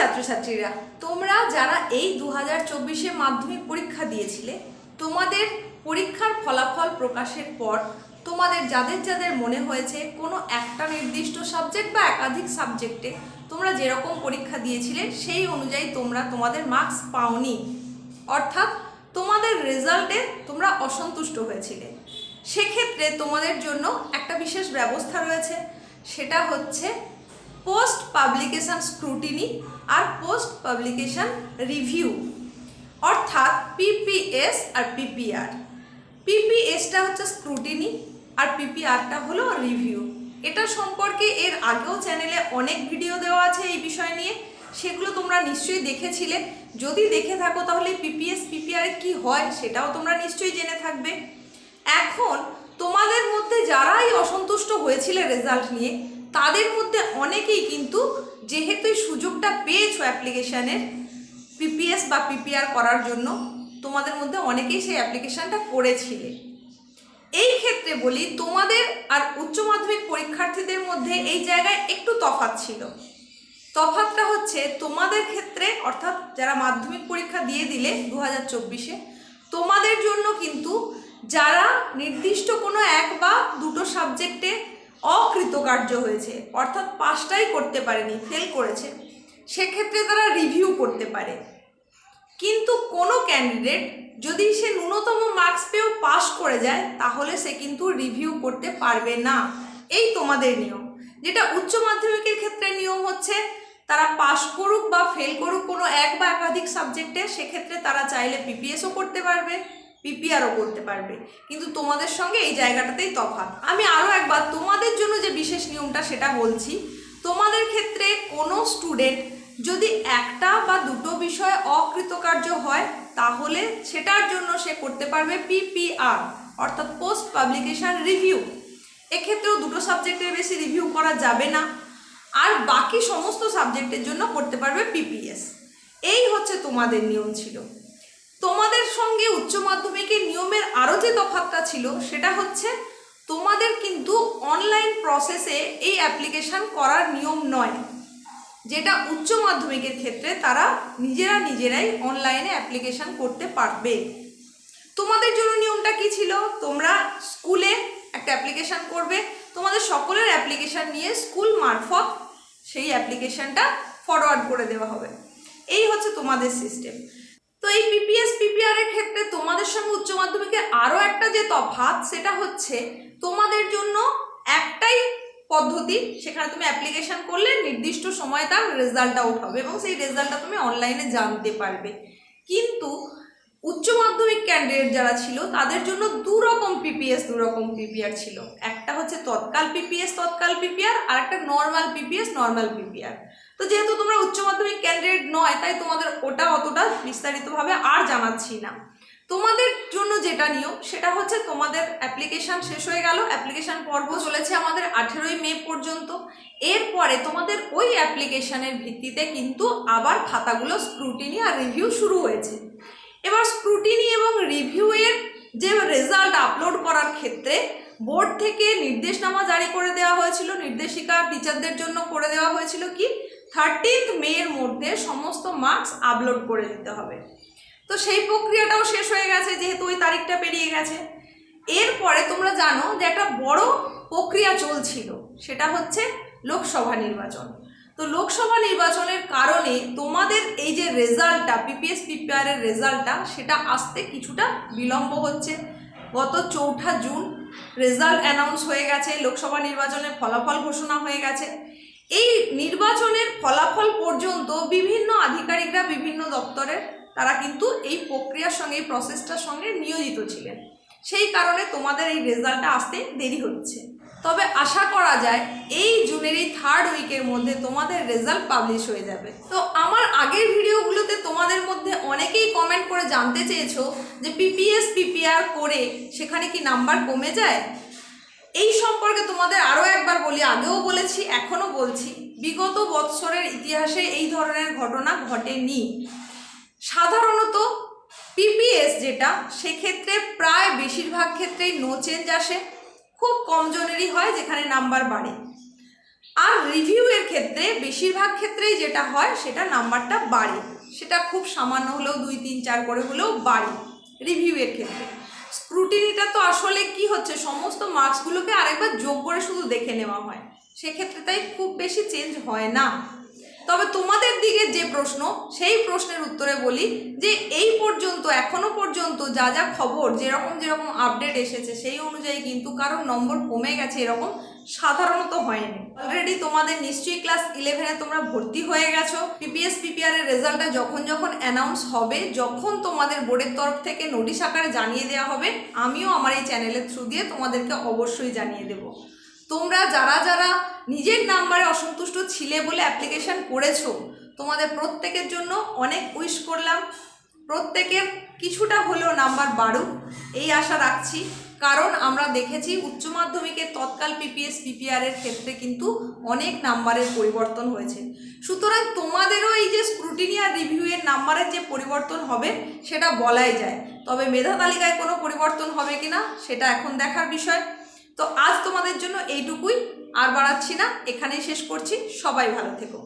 ছাত্রছাত্রীরা, তোমরা যারা এই দু হাজার চব্বিশে মাধ্যমিক পরীক্ষা দিয়েছিলে, তোমাদের পরীক্ষার ফলাফল প্রকাশের পর তোমাদের যাদের যাদের মনে হয়েছে কোনো একটা নির্দিষ্ট সাবজেক্ট বা একাধিক সাবজেক্টে তোমরা যেরকম পরীক্ষা দিয়েছিলে, সেই অনুযায়ী তোমরা তোমাদের মার্কস পাওনি। অর্থাৎ তোমাদের রেজাল্টে তোমরা অসন্তুষ্ট হয়েছিলে। সেক্ষেত্রে তোমাদের জন্য একটা বিশেষ ব্যবস্থা রয়েছে, সেটা হচ্ছে পোস্ট পাবলিকেশন স্ক্রুটিনি আর পোস্ট পাবলিকেশন রিভিউ অর্থাৎ পিপিএস আর পিপিআর পিপিএসটা হচ্ছে স্ক্রুটিনি আর পিপিআরটা হলো রিভিউ এটা সম্পর্কে এর আগেও চ্যানেলে অনেক ভিডিও দেওয়া আছে এই বিষয় নিয়ে। সেগুলো তোমরা নিশ্চয়ই দেখেছিলে। যদি দেখে থাকো তাহলে পিপিএস পিপিআর কি হয় সেটাও তোমরা নিশ্চয়ই জেনে থাকবে। এখন তোমাদের মধ্যে যারাই অসন্তুষ্ট হয়েছিলে রেজাল্ট নিয়ে তাদের মধ্যে অনেকেই কিন্তু যেহেতু এই সুযোগটা পেয়েছ অ্যাপ্লিকেশানের পিপিএস বা পিপিআর করার জন্য, তোমাদের মধ্যে অনেকেই সেই অ্যাপ্লিকেশানটা করেছিলে। এই ক্ষেত্রে বলি, তোমাদের আর উচ্চ মাধ্যমিক পরীক্ষার্থীদের মধ্যে এই জায়গায় একটু তফাৎ ছিল। তফাৎটা হচ্ছে তোমাদের ক্ষেত্রে, অর্থাৎ যারা মাধ্যমিক পরীক্ষা দিয়ে দিলে দু হাজার চব্বিশে, তোমাদের জন্য কিন্তু যারা নির্দিষ্ট কোনো এক বা দুটো সাবজেক্টে অকৃতকার্য হয়েছে। অর্থাৎ পাসটাই করতে পারেনি ফেল করেছে। সেক্ষেত্রে তারা রিভিউ করতে পারে। কিন্তু কোনো ক্যান্ডিডেট যদি সে ন্যূনতম মার্কস পেয়েও পাস করে যায়, তাহলে সে কিন্তু রিভিউ করতে পারবে না। এই তোমাদের নিয়ম। যেটা উচ্চ মাধ্যমিকের ক্ষেত্রে নিয়ম হচ্ছে, তারা পাস করুক বা ফেল করুক কোনো এক বা একাধিক সাবজেক্টে সেক্ষেত্রে তারা চাইলে পিপিএসও করতে পারবে। পিপিআরও করতে পারবে। কিন্তু তোমাদের সঙ্গে এই জায়গাটাতেই তফাৎ। আমি আরও একবার তোমাদের জন্য যে বিশেষ নিয়মটা সেটা বলছি। তোমাদের ক্ষেত্রে কোনো স্টুডেন্ট যদি একটা বা দুটো বিষয়ে অকৃতকার্য হয়, তাহলে সেটার জন্য সে করতে পারবে পিপিআর অর্থাৎ পোস্ট পাবলিকেশান রিভিউ এক্ষেত্রেও দুটো সাবজেক্টের বেশি রিভিউ করা যাবে না। আর বাকি সমস্ত সাবজেক্টের জন্য করতে পারবে পিপিএস এই হচ্ছে তোমাদের নিয়ম ছিল। তোমাদের সঙ্গে উচ্চ যে তফাৎটা ছিল সেটা হচ্ছে তোমাদের কিন্তু অনলাইন প্রসেসে এই অ্যাপ্লিকেশান করার নিয়ম নয়। যেটা উচ্চ মাধ্যমিকের ক্ষেত্রে তারা নিজেরা নিজেরাই অনলাইনে অ্যাপ্লিকেশান করতে পারবে। তোমাদের জন্য নিয়মটা কি ছিল? তোমরা স্কুলে একটা অ্যাপ্লিকেশান করবে, তোমাদের সকলের অ্যাপ্লিকেশান নিয়ে স্কুল মারফত সেই অ্যাপ্লিকেশানটা ফরওয়ার্ড করে দেওয়া হবে। এই হচ্ছে তোমাদের সিস্টেম তো এই পিপিএস পিপিআর এর ক্ষেত্রে তোমাদের সঙ্গে উচ্চ মাধ্যমিকের আরও একটা যে তফাৎ, সেটা হচ্ছে তোমাদের জন্য একটাই পদ্ধতি, সেখানে তুমি অ্যাপ্লিকেশন করলে নির্দিষ্ট সময় তার রেজাল্ট আউট হবে এবং সেই রেজাল্টটা তুমি অনলাইনে জানতে পারবে। কিন্তু উচ্চ মাধ্যমিক ক্যান্ডিডেট যারা ছিল, তাদের জন্য দু রকম পিপিএস দু রকম পিপিআর ছিল। একটা হচ্ছে তৎকাল পিপিএস তৎকাল পিপিআর আর একটা নর্মাল পিপিএস নর্মাল পিপিআর তো যেহেতু তোমরা উচ্চ মাধ্যমিক ক্যান্ডিডেট নয়, তাই তোমাদের ওটা অতটা বিস্তারিতভাবে আর জানাচ্ছি না। তোমাদের জন্য যেটা নিয়ম, সেটা হচ্ছে তোমাদের অ্যাপ্লিকেশান শেষ হয়ে গেল অ্যাপ্লিকেশান পর্ব চলেছে আমাদের আঠেরোই মে পর্যন্ত। এরপরে তোমাদের ওই অ্যাপ্লিকেশানের ভিত্তিতে কিন্তু আবার খাতাগুলো স্ক্রুটিনি আর রিভিউ শুরু হয়েছে। এবার স্ক্রুটিনি এবং রিভিউয়ের যে রেজাল্ট আপলোড করার ক্ষেত্রে বোর্ড থেকে নির্দেশনামা জারি করে দেওয়া হয়েছিল। নির্দেশিকা টিচারদের জন্য করে দেওয়া হয়েছিল কি? থার্টিন্থ মের মধ্যে সমস্ত মার্কস আপলোড করে দিতে হবে। তো সেই প্রক্রিয়াটাও শেষ হয়ে গেছে, যেহেতু ওই তারিখটা পেরিয়ে গেছে। এরপরে তোমরা জানো যে একটা বড় প্রক্রিয়া চলছিল, সেটা হচ্ছে লোকসভা নির্বাচন। তো লোকসভা নির্বাচনের কারণে তোমাদের এই যে রেজাল্টটা পিপিএস পিপিআর এর রেজাল্টটা, সেটা আসতে কিছুটা বিলম্ব হচ্ছে। গত চৌঠা জুন রেজাল্ট অ্যানাউন্স হয়ে গেছে, লোকসভা নির্বাচনের ফলাফল ঘোষণা হয়ে গেছে। এই নির্বাচনের ফলাফল পর্যন্ত বিভিন্ন আধিকারিকরা, বিভিন্ন দপ্তরের তারা কিন্তু এই প্রক্রিয়ার সঙ্গে, এই প্রসেসটার সঙ্গে নিয়োজিত ছিলেন। সেই কারণে তোমাদের এই রেজাল্টটা আসতে দেরি হচ্ছে। তবে আশা করা যায় এই জুনের এই থার্ড উইকের মধ্যে তোমাদের রেজাল্ট পাবলিশ হয়ে যাবে। তো আমার আগের ভিডিওগুলোতে তোমাদের মধ্যে অনেকেই কমেন্ট করে জানতে চেয়েছো যে পিপিএস পিপিআর করে সেখানে কি নাম্বার কমে যায়? এই সম্পর্কে তোমাদের আরও একবার বলি আগেও বলেছি, এখনও বলছি, বিগত বৎসরের ইতিহাসে এই ধরনের ঘটনা ঘটেনি। সাধারণত পিপিএস যেটা, সেক্ষেত্রে প্রায় বেশিরভাগ ক্ষেত্রেই নো চেঞ্জ আসে, খুব কম জনেরই হয় যেখানে নাম্বার বাড়ে। আর রিভিউয়ের ক্ষেত্রে বেশিরভাগ ক্ষেত্রেই যেটা হয়, সেটা নাম্বারটা বাড়ে। সেটা খুব সামান্য হলেও দুই, তিন, চার করে হলেও বাড়ে রিভিউয়ের ক্ষেত্রে। স্ক্রুটিনিটা তো আসলে কি হচ্ছে? সমস্ত মার্কসগুলোকে আরেকবার যোগ করে শুধু দেখে নেওয়া হয়। সেক্ষেত্রে তাই খুব বেশি চেঞ্জ হয় না। তবে তোমাদের দিকে যে প্রশ্ন, সেই প্রশ্নের উত্তরে বলি যে এই পর্যন্ত, এখনও পর্যন্ত যা যা খবর, যেরকম যেরকম আপডেট এসেছে, সেই অনুযায়ী কিন্তু কারোর নম্বর কমে গেছে এরকম সাধারণত হয়নি। অলরেডি তোমাদের নিশ্চয়ই ক্লাস ইলেভেনে তোমরা ভর্তি হয়ে গেছো। পিপিএস পিপিআর এর রেজাল্টটা যখন যখন অ্যানাউন্স হবে, যখন তোমাদের বোর্ডের তরফ থেকে নোটিশ আকারে জানিয়ে দেওয়া হবে, আমিও আমার এই চ্যানেলের থ্রু দিয়ে তোমাদেরকে অবশ্যই জানিয়ে দেবো। তোমরা যারা যারা নিজের নাম্বারে অসন্তুষ্ট ছিলে বলে অ্যাপ্লিকেশন করেছ, তোমাদের প্রত্যেকের জন্য অনেক উইশ করলাম। প্রত্যেকের কিছুটা হলেও নাম্বার বাড়ুক, এই আশা রাখছি। কারণ আমরা দেখেছি উচ্চ মাধ্যমিকের তৎকাল পিপিএস পিপিআর এর ক্ষেত্রে কিন্তু অনেক নাম্বারের পরিবর্তন হয়েছে। সুতরাং তোমাদেরও এই যে স্ক্রুটিনি আর রিভিউয়ের নাম্বারের যে পরিবর্তন হবে, সেটা বলাই যায়। তবে মেধা তালিকায় কোনো পরিবর্তন হবে কিনা, সেটা এখন দেখার বিষয়। তো আজ তোমাদের জন্য এইটুকুই। আর বাড়াচ্ছি না এখানেই শেষ করছি। সবাই ভালো থেকো।